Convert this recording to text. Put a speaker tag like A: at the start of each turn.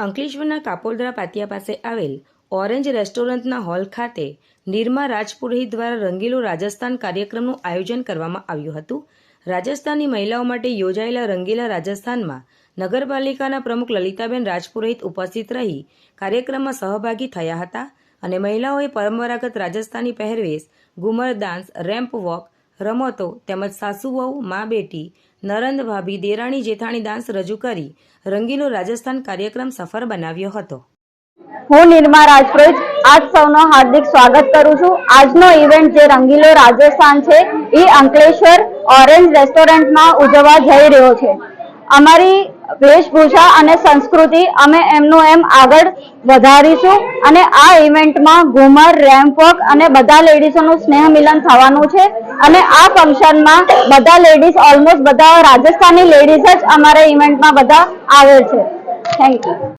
A: અંકલેશ્વરના કાપોલદરા પાટિયા પાસે આવેલ ઓરેન્જ રેસ્ટોરન્ટના હોલ ખાતે નિરમા રાજપુરોહિત દ્વારા રંગીલો રાજસ્થાન કાર્યક્રમનું આયોજન કરવામાં આવ્યું હતું. રાજસ્થાનની મહિલાઓ માટે યોજાયેલા રંગીલા રાજસ્થાનમાં નગરપાલિકાના પ્રમુખ લલિતાબેન રાજપુરોહિત ઉપસ્થિત રહી કાર્યક્રમમાં સહભાગી થયા હતા અને મહિલાઓએ પરંપરાગત રાજસ્થાની પહેરવેશ ઘુમર ડાન્સ રેમ્પ વોક રમતો તેમજ સાસુ વહુ, મા બેટી, નરંદ ભાભી, દેરાણી જેઠાણી ડાન્સ રજૂ કરી રંગીલો રાજસ્થાન કાર્યક્રમ સફળ બનાવ્યો હતો.
B: હું નિર્મા રાજપુરોહિત આપ સૌનો હાર્દિક સ્વાગત કરું છું. આજનો ઇવેન્ટ જે રંગીલો રાજસ્થાન છે એ અંકલેશ્વર ઓરેન્જ રેસ્ટોરન્ટમાં ઉજવવા જઈ રહ્યો છે. અમારી વેશભૂષા અને સંસ્કૃતિ અમે એમનું એમ આગળ વધારીશું અને આ ઇવેન્ટમાં ઘુમર રેમ્પવર્ક અને બધા લેડીઝોનું સ્નેહ મિલન થવાનું છે. અને આ ફંક્શનમાં બધા લેડીઝ ઓલમોસ્ટ બધા રાજસ્થાની લેડીઝ જ અમારા ઇવેન્ટમાં બધા આવે છે. Thank you